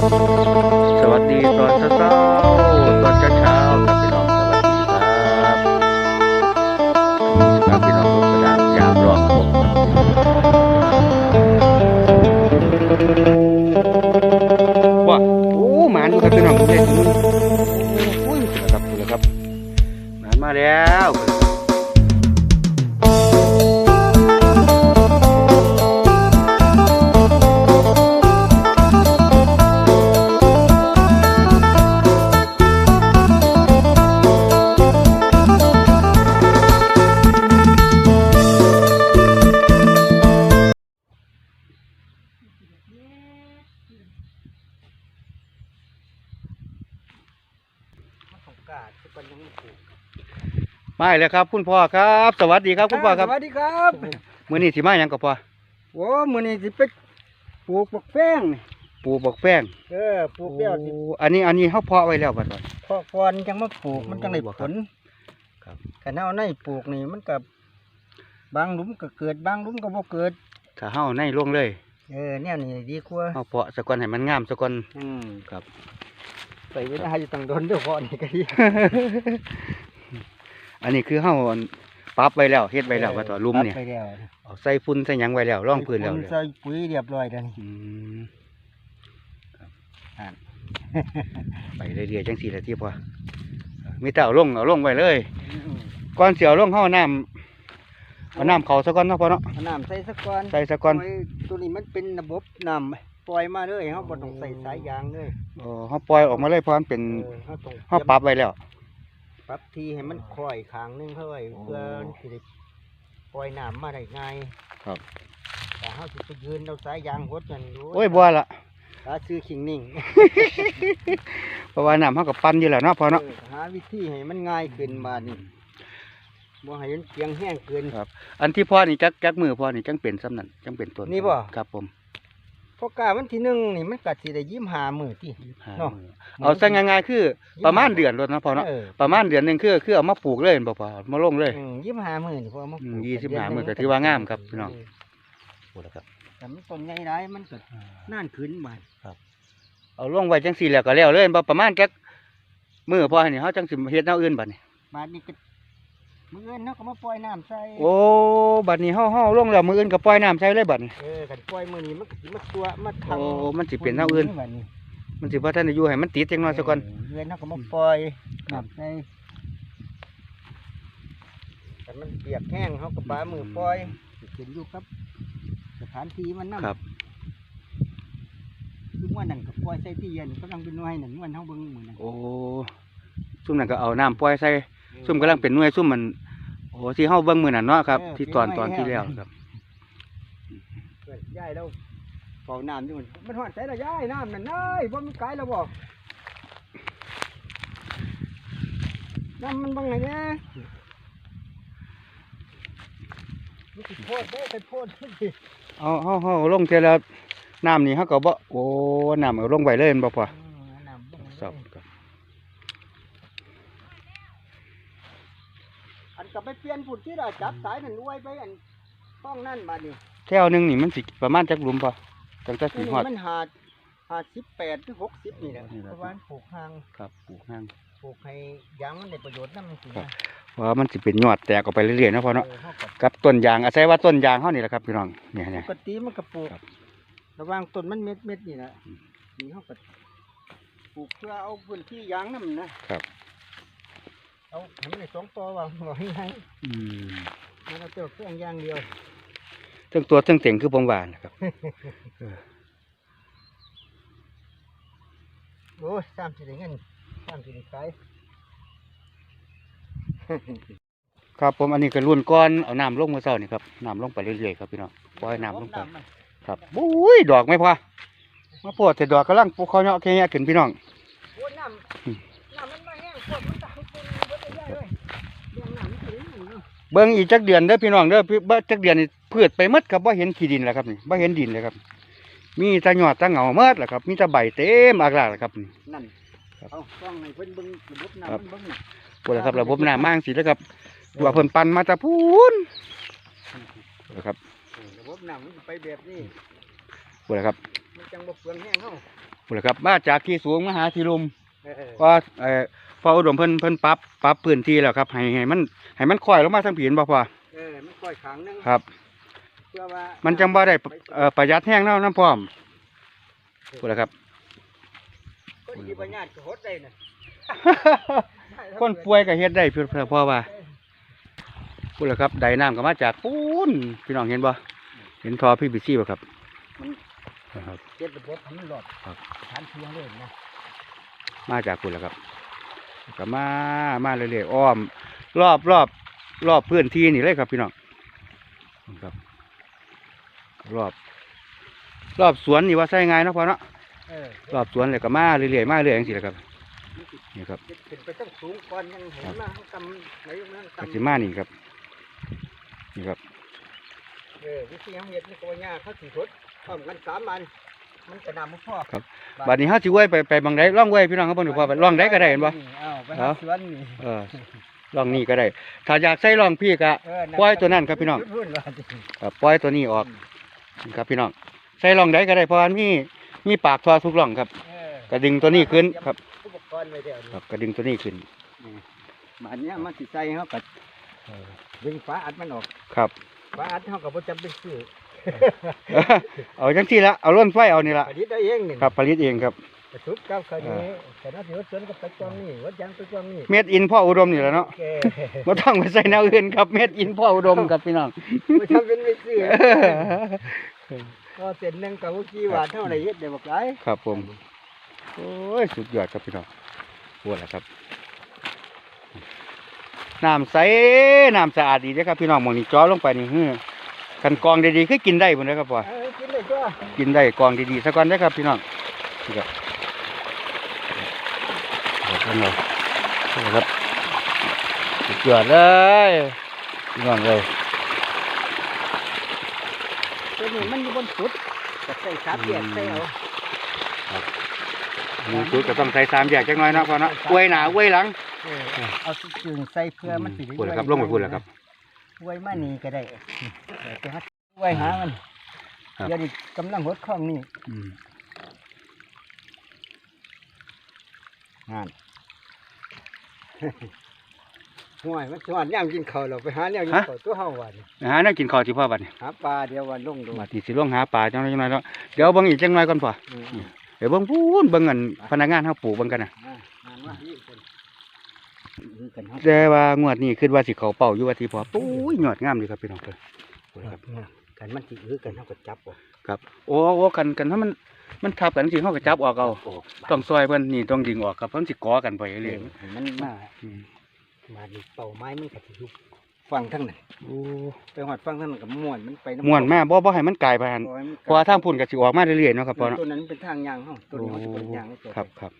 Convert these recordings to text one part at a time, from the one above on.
สวัสดีตอนเช้าตอนเช้าครับพี่น้องสวัสดีครับครับพี่น้องทุกท่านยามรอบผมว้าโอ้หมาดูครับพี่น้องดูเลยโอ้ยครับดูครับหมามาแล้ว มาแล้วครับ คุณพ่อครับ สวัสดีครับคุณพ่อครับสวัสดีครับมื้อนี้สิมาหยังกับพ่อโอ้มื้อนี้สิไปปลูกบักแป้งนี่ปลูกบอกแป้งเออปลูกแล้วสิโอ้อันนี้อันนี้เขาเพาะไว้แล้วบัดนี้พอก่อนจังมาปลูกมันจังได้โอ้บ่ผครับลครับคันเอาในปลูกนี่มันก็บางหลุมก็เกิดบางหลุมก็บ่เกิด ถ้าเฮาในลงเลย เออแนวนี้ดีกว่าเฮาเพาะสะก่อนให้มันงามสะก่อนอืมครับ ใส่เวลาอยู่ตั้งโดนเด้อพอนี่ก็ดีอันนี้คือเฮาปรับไว้แล้วเฮ็ดไว้แล้วว่าต่อลุมเนี่ยปรับไปแล้วเอาใส่ฝุ่นใส่หยังไว้แล้วร่องพื้นแล้วเลยใส่ปุ๋ยเรียบร้อยแล้วนี่อืมครับอ่านไปเรื่อยๆจังซี่แหละที่พ่อมีแต่เอาลงเอาลงไว้เลยก่อนสิเอาลงเฮาเอาน้ำเอาน้ำเข้าซะก่อนเนาะพ่อเนาะเอาน้ำใส่สักก่อนใส่ซะก่อนปล่ยตัวนี้มันเป็นระบบน้ำ ปล่อยมาเลยเฮาบ่ต้องใส่สายยางเลยอ๋อเฮาปล่อยออกมาเลยเพราะมันเป็นเออเฮาต้องเฮาปรับไว้แล้ว ปรับทีให้มันค่อยขางหนึงเท่าไหร่โอ้เพื่อสิได้ปล่อยน้ำมาได้ง่ายครับ แต่เฮาสิไปยืนเอาสายยางหดนั่นโอ้ยบ่ละตาซื้อขิงนิ่งเพราะว่าน้ำเฮาก็ปั่นอยู่แล้วเนาะพ่อเนาะ เออหาวิธีให้มันง่ายขึ้นมานี่บ่ให้มันเปียงแห้งเกิน ครับ อันที่พ่อนี่จักจักมือพ่อนี่จังเป็นซ้ำนั่นจังเป็นต้นนี่บ่ ครับผม พอกล้าวันที่หนึ่งนี่มันก็สิได้ยิ้มหามือที่ห้าเนาะมื้อเอาซะง่ายๆคือประมาณเดือนรถนะพ่อเนาะเออประมาณเดือนหนึงคือคือเอามาปลูกเลยบ่พ่อเอามาลงเลยอืมยิ้มหามือนี่พอมาปลูกอืมยี่สิบเดืนหามื้อนึ่ก็ถือว่างามครับพี่น้องเแต่มันต้นใหญ่ได้มันก็น่านขึ้นบาดเอาลงไว้จังสี่แล้วก็แล้วเลยบ่ประมาณจักมือพ่อนี่เฮาจังสิเฮ็ดแนวอื่นบัดนี้ บาดนี้ก็ มื้ออื่นเฮาก็มาปล่อยน้ำใส่โอ้บัดนี้เฮาเฮาลงแล้วมื้ออื่นก็ปล่อยน้ำใส่เลยบัดนี้ เออกันปล่อยมือนี้มันก็สิมาตัวมาทางโอ้มันสิเป็นแนวอื่น บัดนี้มันสิบ่ทันได้อยู่ให้มันติดจังน้อยซะก่อนเเดือนเขาก็มาปล่อยครับน้ำใส่แต่มันเปียกแห้งเขาก็ปามือปล่อยขึ้นอยู่ครับ สถานที่มันน้ำครับ คือว่านั่นก็ปล่อยใส่ที่เย็นกำลังเป็นหน่วยนั่นมันเขาเบิ่งมือนั่นโอ้ซุ่มนั่นก็เอาน้ำปล่อยใส่ ซุ่มกำลังเป็นหน่วยซุ่มมันโอ้ที่เฮาเบิ่งมื้อนั้นเนาะครับ ที่ตอนตอนที่แล้วครับเกิดย้ายแล้วเฝ้าน้ำอยู่มันมันหอดใส่ละย้ายน้ำนั่นเอ้ยว่ามันไกลแล้วบอกน้ำมันบังไงเนี่ยมันสิโพดได้แต่โพดสิเอาเฮาเฮาลงเทยวแล้วน้ำนี่เฮาก็บ่โอ้น้ำเอาลงไว้เลยแม่นบ่พ่ออืมน้ำบังไงครับเลยอัน ก็ไปเปลี่ยนฝุ่นที่เราจับสายนั่นไว้ไปอันห้องนั่นมานี่แถวหนึงนี่มันสิประมาณจักหลุมพ่อตั้งแต่สินี่ฮอด มันหาหาสิบแปดถึงหกสิบนี่แหละนี่แหละเพราะว่าปลูกหางครับปลูกห้างปลูกให้ยางมันได้ประโยชน์นั่นมันสินะเพราะว่ามันสิเป็นยอดแตกออกไปเรื่อยๆเนาะพ่อเนาะเออเขาก็กับต้นยางอาศัยว่าต้นยางเฮานี่แหละครับพี่น้องเนี่ยเนี่ยปกติมันก็ปลูกครับ ระหว่างต้นมันเม็ดเม็ดๆนี่นะอืมนี่เขาก็ปลูกเพื่อเอาพื้นที่ยางนั่นนะครับ เอาให้มันได้สองตัววางหน่อยให้อืมมันเอาเจ้าเครื่องยางเดียวเทั้งตัวเทั้งเต็งคือผมว่านะครับ โอ้ยสามสิได้เงินสามสิได้ขายครับผมอันนี้ก็รุ่นก้อนเอาน้ำลงมาเช้านี่ครับน้ำลงไปเรื่อยๆครับพี่น้องปล่อยน้ำลงไปมันครับบุ้ยดอกไหม่พอมาปวดแต่ดอกกำลังปลูกเขาเนาะแค่นี้ขึ้นพี่น้อง โอ้ยน้อืมำน้ำมันมาแห้งปวดมันตา เนาะเบิ่งอีกจักเดือนเด้อพี่น้องเด้อพี่บ่จักเดือนนี่พืชไปหมดครับบ่เห็นขี้ดินแล้วครับนี่บ่เห็นดินเลยครับ มีแต่ยอดแต่เหงาหมดแหละครับมีแต่ใบเต็มอากาศแล้วครับนี่ นั่นครับ เอากล้องให้เพิ่นเบิ่งระบบน้ำครับมันเบิ่งน่ะปวดแล้วครับระบบน้ำมาจังสิแล้วครับว่าเพิ่นปั่นมาแตะพูนนะครับเออระบบน้ำมันสิไปแบบนี้ปวดแล้วครับมันจังบ่เปลืองแห้งเฮาพุ่นล่ะครับมาจากที่สูงมาหาที่ลุ่มเออเพราะเอ่อ พออุดมเพิ่นเพิ่นปรับปรับพื้นที่แล้วครับให้ให้มันให้มันค่อยลงมาทางผีนบ่พอเออมันปล่อยขังนึงครับ เพื่อว่ามันจังบ่ได้เอ่อประหยัดแห้งเนาะน้ำพร้อมพุ่นล่ะครับ คนที่ปัญญาจะหดได้น่ะคนป่วยก็เฮ็ดได้เพื่อเพื่อเพราะว่าพุ่นล่ะครับไดน้ำก็มาจากปูนพี่น้องเห็นบ่เห็นทอพี่บิซี่บ่ครับมันครับ เจ็ดระบบให้มันหลอดครับ ฐานเพียงเลยนะมาจากพุ่นล่ะครับ ก็มามาเรื่อยๆอ้อม รอบรอบรอบพื้นที่นี่เลยครับพี่น้องครับ รอบ รอบสวนนี่ว่าใช่ไงายเนาะพอเนาะเออรอบสวนเลยก็มาเรื่อยๆมาเรื่อยๆอย่างสิแหละครับนี่ครับขึ้นไปต้องสูงก่อนยังเห็นมาเขาตำไหนมันก็ตำสิมานี่ครับ นี่ครับเออวิธีเขาเห็ดนี่ก็ว่าญาเขาสิหดพร้อมกันสามอัน มันจะนำมาพ่อบัดนี้เฮาสิเว้ยไปไปบางใดล่องเว้ยพี่น้องครับเพิ่นบอกว่าล่องใดก็ได้เห็นบ่อ้าวไปเอาหาสวนนี่เออล่องนี่ก็ได้ ถ้าอยากใส่ล่องพี่ก็เออปล่อยตัวนั้นครับพี่น้องรุ่นว่าสิเอ่อปล่อยตัวนี้ออกนี่ครับพี่น้องใส่ล่องใดก็ได้เพราะว่ามีมีปากทอทุกล่องครับเออกระดึงตัวนี้ขึ้นครับอุปกรณ์ไว้เดี๋ยวคนี้รับกระดึงตัวนี้ขึ้นบานเนี้ยมันสิใส่เขาก็ดึงฝาอัดมันออกครับฝาอัดเขาก็บ่จำเป็นซื้อ เอาจังที่ละเอาล้นไฟเอานี่ละผลิตได้เองนี่ครับผลิตเองครับกระสุดเก้าคันนี้แต่น่าสิวัดสวนก็ไปจองนี่วัดยางไปจองนี่เม็ดอินพ่ออุดมนี่แหละเนาะแกบ่ต้องไปใส่แนวอื่นครับเม็ดอินพ่ออุดมครับพี่น้องไม่ทำเป็นไม่ซื้อก็เส้นหนึงกับกี่บาทเท่าไหร่เฮ็ดได้บอกหลายครับผมโอ้ยสุดยอดครับพี่น้องปวดแล้วครับน้ำใสน้ำสะอาดดีเด้อครับพี่น้องหมองนี้จ่อลงไปนี่ฮือ กันกรองดีๆคือกินได้พุ่นเด้อครับพ่อเออกินเลยก็กินได้กรองดีๆซะก่อนเด้อครับพี่น้องนี่ครับเดี๋ยวเพิ่นเอานี่ครับสุดยอดเลยพี่น้องเลยตัวนี้มันอยู่บนสุดก็ใส่สามแยกใส่เอามีจุดก็ต้องใส่สามแยกจักหน่อยเนาะพ่อเนาะอวยหน้าอวยหลังเออเอาจึงใส่เพื่อมันสิได้พูดแล้วครับลงไปพูดแล้วครับ ไว้มานี่ก็ได้เออไปหาไว้หามันครับ เดี๋ยวนี้กำลังหดข้องนี่อืมงาน ห่วยมันชวนย่างกินข้าวเราไปหาแนวกินข้าวตัวเฮาวันหาแน่ากินข้าวสิพ่อบัดนี้หาปลาเดี๋ยววันลงดูบัดนี้สิลงหาปลาจังหน่อยจังหน่อยเนาะเดี๋ยวเบิ่งอีกจังหน่อยก่อนพ่ออืมเดี๋ยวเบิ่งพูนเบิ่งกันพนักงานเฮาปลูกเบิ่งกันน่ะอ่าอ่านว่าอีกคนอืม กันเฮาแต่ว่างวดนี้คิดว่าสิเขาเป่าอยู่ว่าที่พ่อปุ้ยยอดงามดีครับพี่น้องเพิ่นครับกันมันสิอื้อกันเฮาก็จับบ่ครับ โอ้โอ้กันกันถ้ามันมันทับกันสิเฮาก็จับออกเอาโอ้ต้องซอยเพิ่นนี่ต้องดึงออกครับเพิ่นสิก่อกันไปเรื่เรื่ออยงมันมาๆอืมมาดิเป่าไม้มันก็สิอยู่ฟังทั้งนั้นโอ้ไปหอดฟังทั้งนั้นก็ม่วนมันไปำม่วนมาบ่บ่ให้มันกลายไปหั่นโอ้ยมันเพราะว่าทางพุ่นก็สิออกมาเรื่อยๆเนาะครับพ่อเนาะตัวนั้นเป็นทางยางเฮาตัวนี้มันเป็นยางตัวครับครับตัวนี้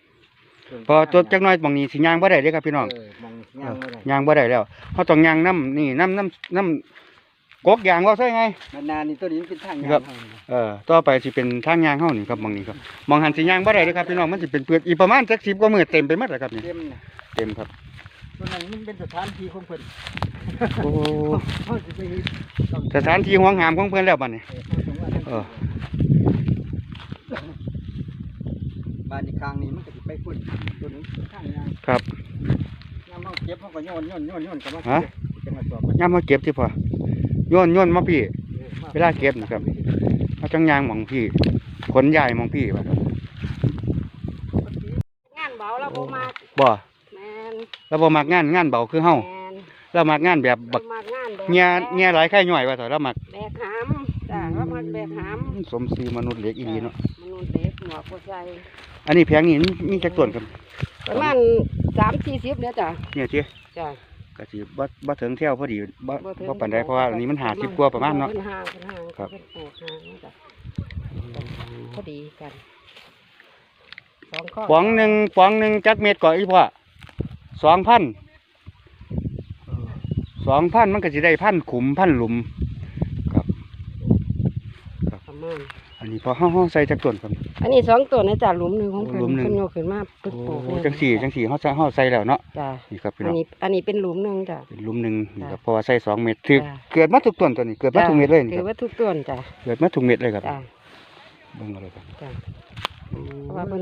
พอตัวจักหน่อยบางนี้สิย่างบ่ได้เด้อครับพี่น้องเออมองยางบ่ได้ย่างบ่ได้แล้วเขาต้องย่างน้ำนี่น้ำน้ำน้ำกกยางว่าใช่ไงนานๆนี่ตัวนี้มันเป็นทางยางครับเฮานี่เออต่อไปสิเป็นทางย่างเฮานี่ครับมองนี้ครับมองหันสิย่างบ่ได้เด้อครับพี่น้องมันสิเป็นเปลือกอีกประมาณจัก10กว่ามื้อเต็มไปหมดแล้วครับนี่เต็มน่ะเต็มครับตัวนั้นมันเป็นสถานที่ของเพิ่นโอ้เฮาสิไปเฮ็ดต้องสถานที่ห่วงหามของเพิ่นแล้วบัดนี้ เออเฮาต้องว่าทางเออ บ้านอีกข้างนี้มันก็สิ ไปพุ่นตัวนี้เป็นทางยางครับ ยามเฮาเก็บเฮาก็โยนโยนโยนโยนก็มาฮะจะมาสอบย่ามมาเก็บที่พอโยนโยนมาพี่ เวลาเก็บนะครับ เอาจังย่างหมองพี่ ขนย้ายหมองพี่ว่าครับงานเบาแล้วบ่มากบ่แมนแล้วบ่มักงานงานเบาคือเฮาแมนแล้วมักงานแบบบักมากงานแบกเงียเงียหลายไข่ย่อยว่าเถอะแล้วมักแบกหามจ้าว่ามันแบกหาม สมซื่อมนุษย์เหล็กอีหลีเนาะ มนุษย์เด็กหัวผู้ใจอันนี้แพงนี่มีจักต้นครับประมาณสามสี่สิบเนี่ยจ้ะเนี่ยเจ้จ้ะก็สิบ่บ่ถึงเที่ยวพอดีบ่บ่ถึงบ่ปานใดเพราะว่าอันนี้มัน50กว่าประมาณเนาะเป็นห่างเป็นห่างครับเป็นปลูกห่างเนาะจ้ะพอดีกันสองข้อป๋องหนึงป๋องหนึงจักเม็ดก่ออีพ่อ2,000 2,000มันก็สิได้พันขุมพันหลุมประ มาณอันนี้พอเฮาเฮาใส่จักต้นครับอันนี้สองตัวนะจ้ะหลุมหนึ่งของเพิ่นหลุมหนึ่ง เพิ่นโยกขึ้นมาปึกโอ้ปลูกเนี่ยจังสี่จังสี่เฮาใส่เฮาใส่แล้วเนาะจ้ะนี่ครับพี่อัน้นองนี้อันนี้เป็นหลุมหนึ่งจ้ะ เป็นหลุมหนึงนี่ครับจ้ะเพราะว่าใส่สองเม็ดคือจ้ะ เกิดมาทุกต้นตัวนี้เกิดมาทุกเม็ดเลยนี่ถืคอรับว่าทุกต้นจ้ะเกิดมาทุกเม็ดเลยครับจ้ะเบิ่งเอาเลยครับจ้ะเพราะว่าเพิ่น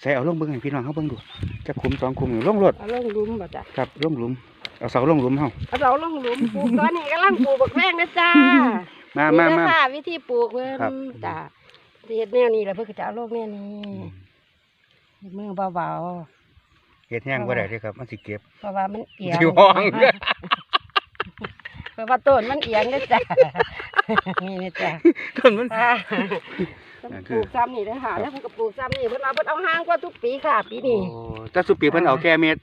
ใส่เอาลงเบิ่งให้พี่น้องเขาเบิ่งดูจะคุมสองคุมอยู่ลงรถเอาลงหลุมบ่จ้ะครับลงหลุมเอาเสาลงหลุมเฮาเอาเราลงหลุมปลูกตอนนี้กำลังปลูกบักแว้งนะจ้า มามานี่มาเด้อค่ะวิธีปลูกเพิ่ครับนจ้ะสิเฮ็ดแนวนี้แหละเพิ่นก็จะเอาลงแนวนี้เฮ็ดมือเบาเฮ็ดแห้งบ่ได้เด้อครับ มันสิเก็บ ๆเพราะว่ามันเอียงสิห้อง เพราะว่าต้นมันเอียงนะจ้ะนี่นะจ้ะ ต้นมัน ค่ะนั่นปคือลูกซ้ำนี่เด้อค่ะแล้วเพิ่นก็ปลูกซ้ำนี่เพิ่นว่าเพิ่นเอาห่างกว่าทุกปีค่ะ ปีนี้โอ้แต่สุปีเพิ่นเอาแค่เม็ด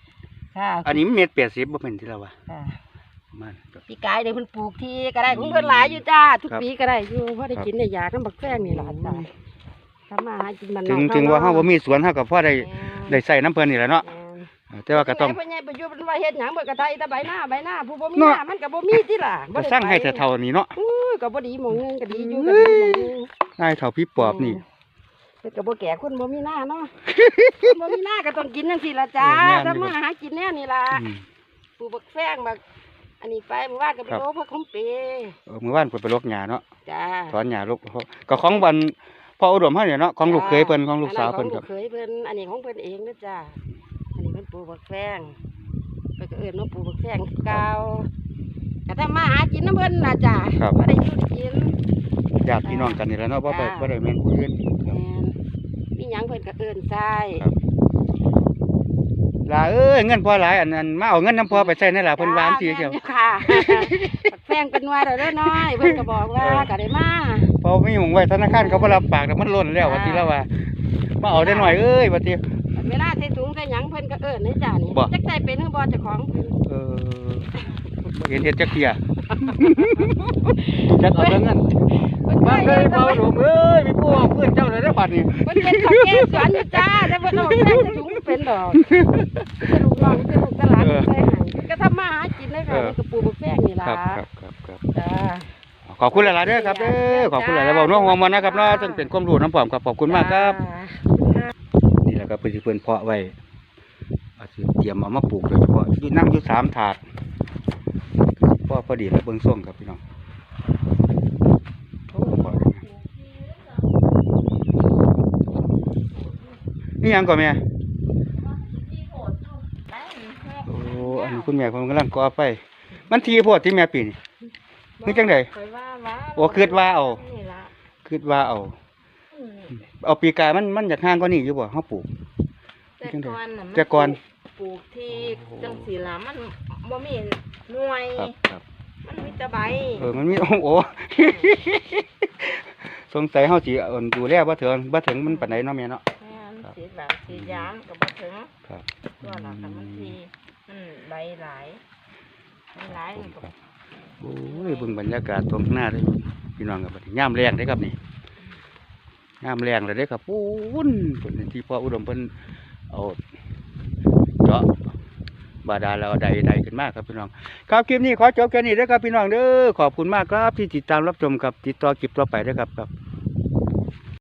ค่ะอันนี้มันเม็ด80บ่เป็นที่เราว่าค่ะประ มาณปีกายเดี๋ยวเพิ่นปลูกที่ก็ได้ของเพิ่นหลายอยู่จ้า ทุกครับ ปีก็ได้อยู่เพราะได้ครับกินได้ยากันบักแฟ้งนี่หลานจ้าทำมาหากินมันถึงถึงว่าเฮาบ่มีสวนเฮาก็พอได้ได้ใส่น้ำเพิ่นนี่แหละเนาะแต่ว่าก็ต้องเพิ่นใหญ่ไปอยู่เพิ่นว่าเฮ็ดหยังเบิดกระไทยแต่ใบหน้าใบหน้าผู้บ่มีเนาะหน้ามันก็บ่มีติล่ะบ่ก็ได้สร้างให้ไปแต่เท่านี้เนาะอุ้ยก็บ่ดีหมองนึงก็ดีอยู่ก็ดีหมองนึงนายเท่าพี่ปอบนี่ เพิ่นก็บ่แก่คนบ่มีหน้าเนาะ คนบ่มีหน้าก็ต้องกินจังซี่ล่ะจ้าเออแม่นอยู่ ทำมาหากินแน่นี่ล่ะอืมปลูกบักแฟ้งบัก อันนี้ไปเมื่อวานก็ไปครับโลพักคมเปเออมื้อวานเพิ่นไปลกหญ้าเนาะจ้าถอนหญ้าลกก็ของบันพ่ออุดมเฮาเนี่ยเนาะของลูกเขยเพิ่นของลูกสาวเพิ่นอัครับของลูกเคยเพิ่นอันนี้ของเพิ่นเองนะจ้าอันนี้เพิ่นปลูกบักแฟงเพิ่นก็เอิ้นว่าปลูกบักแฟงคือเก่าก็ทำมาหากินน้ำเพิ่นน่ะจ้าครับ บ่ได้อยู่ได้กิน ญาติพี่น้องกันนี่แหละเนาะบ่ไปจ้า บ่ได้แม่นผู้อื่นครับแม่นมีหยังเพิ่นก็เอิ้นใส่ครับ ลาเอ้ยเงินพ่อหลายอันนั้นมาเอาเงินน้ำพ่อไปใช้นั่นล่ะเพิ่นวางสิเชียวแม่นอยู่ค่ะบักแฟงเป็นว่าเด้อเด้อน้อยเพิ่นก็บอกว่าก็ได้มาพอมีหงไว้ธนาคารเขาบ่รับปากแต่มันล้นแล้วว่าติแล้วว่ามาเอาได้หน่อยเอ้ยว่าติเวลาใส่ถุงใส่หยังเพิ่นก็เอิ้นให้จ้านี่บ่จักใส่เป็นหรือบ่เจ้าของเพิ่นเออบ่ เห็นเฮ็ดจักเที่ยจักเอาแต่เงินเพิ่นบ้านเคยฮ็ดเฝ้าหลมเอ้ยมีผู้เอาเพื่อนเจ้าเลยได้อบัดนี้มันเป็นข้าวแกงสวนอยู่จ้าแต่ว่าเราแค่จะถุงเป็นดอกเป็นลูกน้องเป็นลูกตลาดเคยหายก็ทำมาหากินเลยค่ะนี่กระปูบุกแป้งนี่ล่ะครับครับครับครับจ้าขอบคุณหลายๆเด้อครับเด้อขอบคุณหลายๆเว้าน้องหัวมันนะครับเนาะซึ่งเป็นความรู้น้ำผอมครับขอบคุณมากครับนี่แหละครับเพื่อนสิเพื่อนเพาะไว้อาจจะเตรียมเอามาปลูกโดยเฉพาะอยู่นั่งอยู่สามถาดพ่ อพอดีแล้วเบิ้งส้มครับพี่น้องโอ้พอดีนะนี่หยังก่อนแม่โอ้อันนี้คุณแม่ผมกำลังก่อไฟมันทีโพดที่แม่ปีนี่นี่จังใดคอยว่าว่าโอ้คิดว่าเอานี่ล่ะคิดว่าเอาอืมเอาปีกายมันมันอยากห่างกว่านี้อยู่บ่เฮาปลูกแต่ก่อนน่ะมันแต่ก่อนปลูกที่โอ้โหจังสีละมันบ่มีหน่วยครับครับ มันมีแต่ใบเออมันมีโอ้โหสงสัยเฮาสิเอิ่นดูแลบ่ถึงบ่ถึงมันปานใดเนาะแม่เนาะ แม่นครับ สีแบบสียามก็บ่ถึงครับตัวละกันมันทีมันใบหลายใบหลายมันก็โอ้ยเบิ่งบรรยากาศตรงหน้าเลยพี่น้องครับบัดนี้ยามแรงเด้ครับนี่ยามแรงแล้วเด้ครับปูนเพิ่นที่พ่ออุดมเพิ่นเอาเจาะ บาดาลเราใดใดขึ้นมากครับพี่น้องครับคลิปนี้ขอจบแค่นี้นะครับพี่น้องเด้อขอบคุณมากครับที่ติดตามรับชมครับติดต่อคลิปต่อไปนะครับครับ